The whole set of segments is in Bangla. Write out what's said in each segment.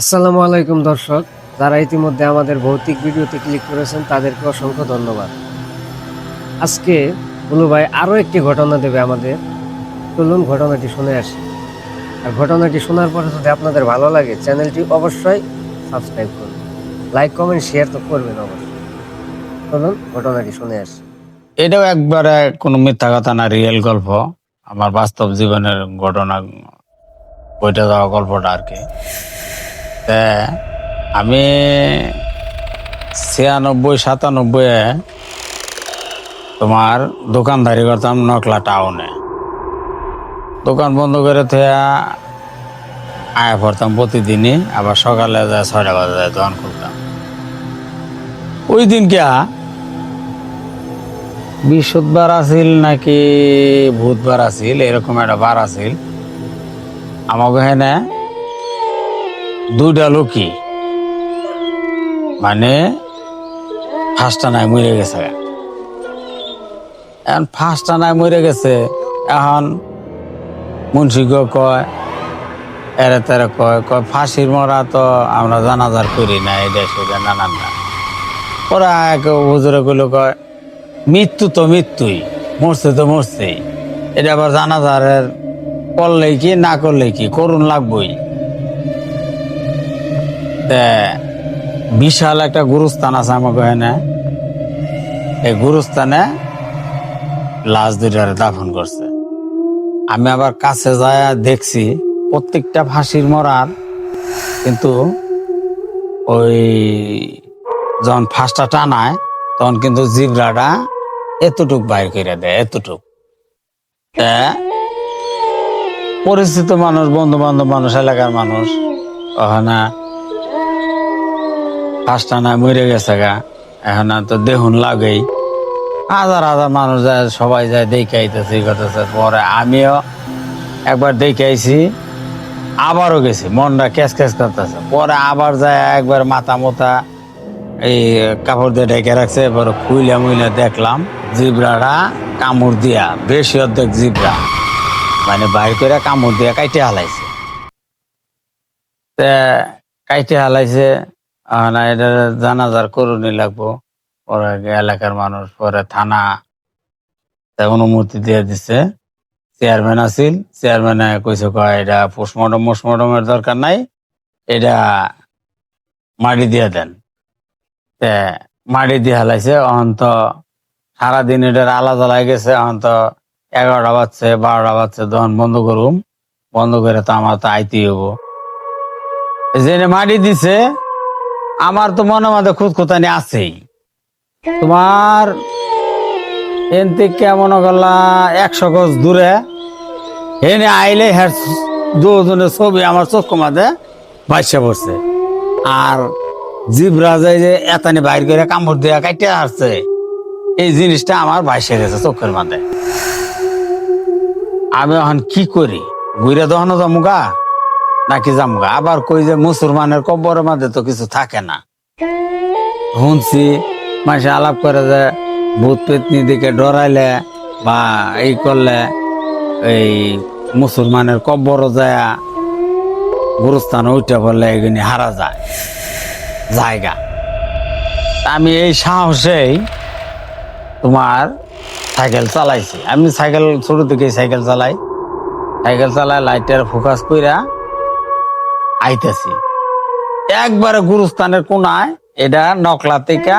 আসসালামু আলাইকুম দর্শক, যারা ইতিমধ্যে আমাদের ভৌতিক ভিডিওতে ক্লিক করেছেন, তাদেরকে অসংখ্য ধন্যবাদ। আজকে বুলু ভাই আরও একটি ঘটনা দেবে আমাদের। চলুন ঘটনাটি শুনে আসি। আর ঘটনাটি শোনার পরে যদি আপনাদের ভালো লাগে, চ্যানেলটি অবশ্যই সাবস্ক্রাইব করুন। লাইক কমেন্ট শেয়ার তো করবেন অবশ্যই। চলুন ঘটনাটি শুনে আসি। এটাও একবারে কোনো মিথ্যা কথা না রিয়েল গল্প। আমার বাস্তব জীবনের ঘটনা, বইটা দেওয়া গল্পটা আর কি। আমি ছিয়ানব্বই, সাতানব্বই তোমার দোকানদারি করতাম নকলা টাউনে। দোকান বন্ধ করে থেয়া আয়া পড়তাম প্রতিদিনই, আবার সকালে যায় ছয়টা বাজে যায় দোকান খুলতাম। ওই দিন কে বৃহস্পতিবার আছিল নাকি বুধবার আছিল, এরকম একটা বার আছিল। আমাকে এখানে দুইটা লোকই। মানে ফার্স্টটা নাই মরে গেছে। এখন ফার্স্টটা নাই মরে গেছে, এখন মুন্সিগ কয়, এরে তেরে কয় কয় ফাঁসির মরা তো আমরা জানাজার করি না এটা সেটা নানান না। ওরা এক হুজুরে কইলো কয়, মৃত্যু তো মৃত্যুই, মরছে তো মরছেই। এটা আবার জানাজারের করলে কি, না করলে কি, করুন লাগবই। বিশাল একটা গুরুস্থান আছে আমাকে এখানে এই গুরুস্থানে লাশ দুইটার দাফন করছে। আমি আবার কাছে যায় দেখছি, প্রত্যেকটা ফাঁসির মরার, কিন্তু ওই যখন ফাঁসটা টানায়, তখন কিন্তু জিব্রাটা এতটুক বাইর করে দেয়, এতটুক। পরিচিত মানুষ বন্ধু বান্ধব মানুষ, এলাকার মানুষ, ওখানে ফাঁসটা না মরে গেছে গা। এখন তো দেহুন লাগেই। হাজার হাজার মানুষ যায়, সবাই যায়, দেখে আইতেছে, করতেছে। পরে আমিও একবার দেখে আইছি, আবারও গেছি, মনটা ক্যাচ ক্যাচ করতেছে। পরে আবার যায় একবার মাথা মোথা এই কাপড় দিয়ে ঢেকে রাখছে এবার খুইলা মুইলা দেখলাম, জিব্রাটা কামড় দিয়া, বেশি অর্ধেক জিব্রা। মানে বাইর করে কামড় দিয়া কাইটে হালাইছে। কাইটে হালাইছে না, এটা জানাজার করুনি লাগবো। পরে এলাকার মানুষ, পরে থানা অনুমতি দিয়ে দিছে। চেয়ারম্যান আছিল, চেয়ারম্যানে কইছে, কয়, এটা পোস্টমর্টম মোস্টমর্টমের দরকার নাই। এটা মাটি দিয়ে দেন। তে মাটি দিয়ে হালাইছে অহন তো সারাদিন এটার আলা জ্বালাই গেছে। অহন তো এগারোটা বাজছে, বারোটা বাজছে তখন বন্ধ করুম। বন্ধ করে তো আমার তো আইতে হব জেনে মাটি দিছে আমার তো মনে মধ্যে খুঁতখুতানি আছেই। তোমার এন থেকে মনে করলা একশো গজ দূরে। এনে আইলে হ্যার দুজনের ছবি আমার চোখ মাঝে বাইসা পড়ছে। আর জিব্রা যায় যে এতানি বাইর করে কামড় দিয়া কাইটে আসছে এই জিনিসটা আমার বাইসে গেছে চোখের মাঝে আমি এখন কি করি? ঘুরে দহনো জামুগা নাকি জামুগা আবার কই যে মুসলমানের কব্বরের মাঝে তো কিছু থাকে না। শুনছি, মাসে আলাপ করে যে ভূত পেতনি দিকে ডরাইলে বা এই করলে এই মুসলমানের কব্বর যায়, গুরুস্থান উঠে পড়লে এগুলি হারা যায়, জায়গা। আমি এই সাহসেই তোমার সাইকেল চালাইছি। আমি সাইকেল, ছোট থেকে সাইকেল চালাই। সাইকেল চালাই লাইটের ফোকাস কইরা আইতেছি। একবারে গুরুস্থানের কোনায়, এটা নকলা থেকে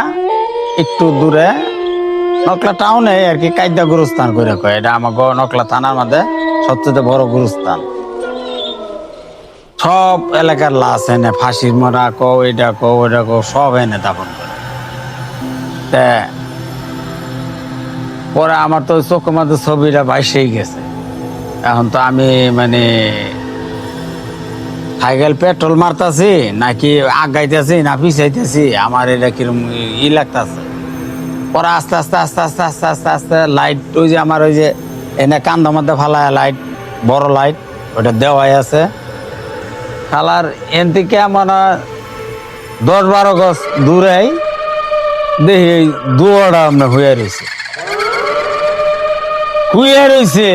একটু দূরে, নকলা টাউনে আর কি কায়দা গুরুস্থান করে কয়। এটা আমার নকলা থানার মধ্যে সবচেয়ে বড় গুরুস্থান। সব এলাকার লাশ এনে ফাঁসির মরা কো এটা কো ওটা কো সব এনে দাপন করে। পরে আমার তো চোখের মধ্যে ছবিটা বাইসেই গেছে। এখন তো আমি মানে সাইকেল পেট্রোল মারতাছি, নাকি আগাইতেছি, না পিছাইতেছি, আমার এটা কিরম ই লাগতাছে। পরে আস্তে আস্তে আস্তে আস্তে আস্তে আস্তে আস্তে লাইট ওই যে আমার ওই যে এনে কান্দার মধ্যে ফালায় লাইট বড় লাইট ওটা দেওয়াই আছে। খালার এন থেকে দশ বারো গজ দূরেই, দেখি এই দুয়ারটা আমরা হয়ে রয়েছে শুয়ে রয়েছে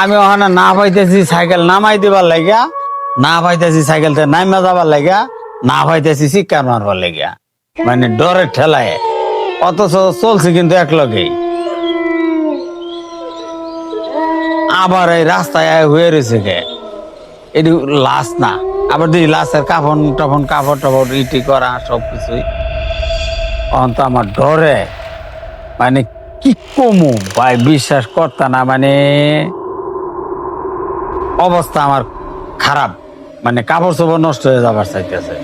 আমি ওখানে না পাইতেছি, সাইকেল নামাই দিবার লাগিয়া না পাইতেছি সাইকেল থেকে নাইমা যাবার লাগিয়া না পাইতেছি শিক্ষার মারবার লাগিয়া মানে ডরের ঠেলায়। অথচ চলছে কিন্তু এক লগেই আবার এই রাস্তায় হয়ে রয়েছে গে এটি লাশ না। আবার দেখি লাশের কাফন টাফন কাপড় টাপড় ইটি করা সব কিছুই অন্ত আমার ডরে। মানে কি কমু ভাই, বিশ্বাস করতা না মানে অবস্থা আমার খারাপ। মানে কাপড় চোপড় নষ্ট হয়ে যাবার চাইতেছে।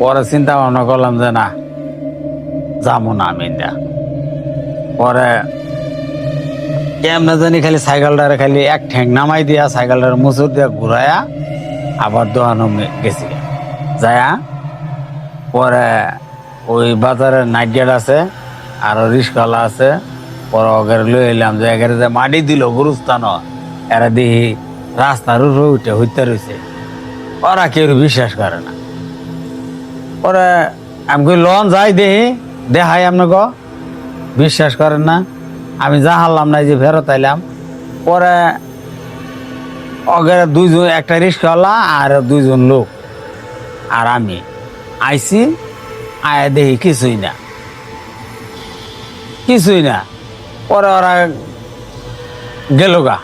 পরে চিন্তা ভাবনা করলাম যে না, যাব না আমি না পরে কেমনে জানি খালি সাইকেলটারে খালি এক ঠ্যাং নামাই দিয়া সাইকেলটার মুসুর দিয়া ঘুরায়া আবার দোকানো গেছি। যায়া, পরে ওই বাজারে নাইট গেট আছে, আর রিস্কওয়ালা আছে, পরে ওগের লই এলাম যে এগারে যে মাটি দিল গুরুস্থান, এরা দেখি রাস্তার উপরে উঠে হইতে রয়েছে ওরা কেউ বিশ্বাস করে না। পরে আমি লন যাই দেখি দেখাই আপনাকে। বিশ্বাস করেন না, আমি যা হারলাম না যে ফেরত আইলাম। পরে অগের দুইজন, একটা রিক্সাওয়ালা আর দুইজন লোক আর আমি। আইছি, আয় দেখি কিছুই না। কিছুই না। পরে ওরা গেল গা।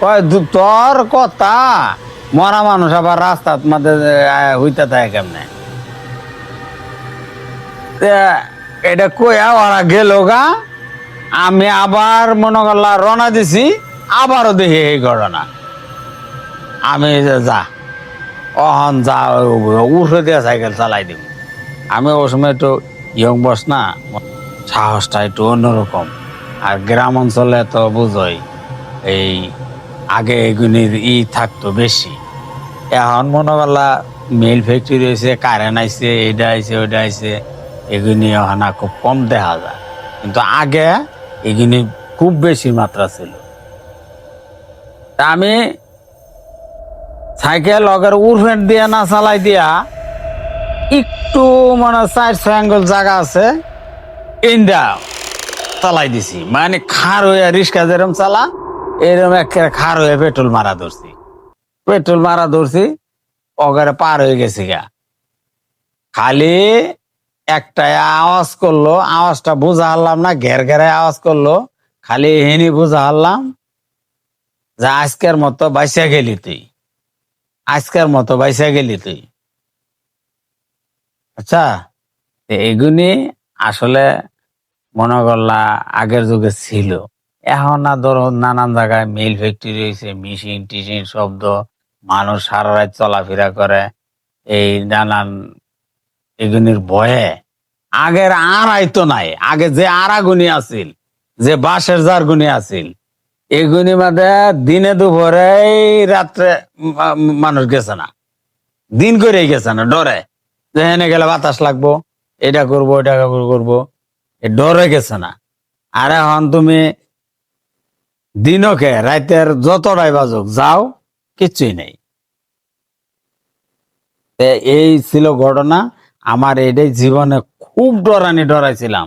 কয়, তোর কথা মরা মানুষ আবার রাস্তার মধ্যে হইতে থাকে কেমনে? এটা কইয়া ওরা গেল গা, আমি আবার মনে করলা রওনা দিছি, আবারও দেখি এই ঘটনা। আমি যা অহন যা, উঠে দিয়ে সাইকেল চালাই দিব আমি ওই সময় একটু ইয়ং বস না, সাহসটা একটু অন্যরকম। আর গ্রাম অঞ্চলে তো বুঝোই, এই আগে এগুলির ই থাকতো বেশি। এখন মনে করলা মিল ফ্যাক্টরি হয়েছে কারেন্ট আইছে এইটা আইছে, ওইটা আইছে, এগুলি ওখানে খুব কম দেখা যায়। কিন্তু আগে এগুলি খুব বেশি মাত্রা ছিল। তা আমি সাইকেল অগের উরফেন্ট দিয়া না চালাই দিয়া একটু মানে চার ছয় জায়গা আছে, ইন্দা চালাই দিছি। মানে খার হয়ে রিক্সা যেরম চালা এরকম একেবারে খার হয়ে পেট্রোল মারা ধরছি। পেট্রোল মারা ধরছি, অগারে পার হয়ে গেছি গা। খালি একটা আওয়াজ করল, আওয়াজটা বোঝা হারলাম না, ঘের ঘেরে আওয়াজ করল, খালি হেনি বোঝা হারলাম যে আজকের মতো বাইসা গেলি তুই। আজকের মতো বাইসা গেলি তুই। আচ্ছা এগুনি আসলে মনে করলা আগের যুগে ছিল। এখন না ধরো নানান জায়গায় মিল ফ্যাক্টরি রয়েছে, মেশিন টিশিন শব্দ, মানুষ সারা রাত চলাফেরা করে, এই নানান এগুনির ভয়ে। আগের আর আইতো নাই, আগে যে আরাগুনি আছিল, যে বাঁশের জারগুনি আছিল, এগুনি মাঝে দিনে দুপুরে রাত্রে মানুষ গেছে না, দিন করেই গেছে না, ডরে। যে হেনে গেলে বাতাস লাগবো, এটা করব এটা করব ডরে গেছে না। আর এখন তুমি দিনকে রাতের যতটাই বাজুক, যাও, কিচ্ছুই নেই। এই ছিল ঘটনা। আমার এটাই জীবনে খুব ডরানি, ডরাইছিলাম।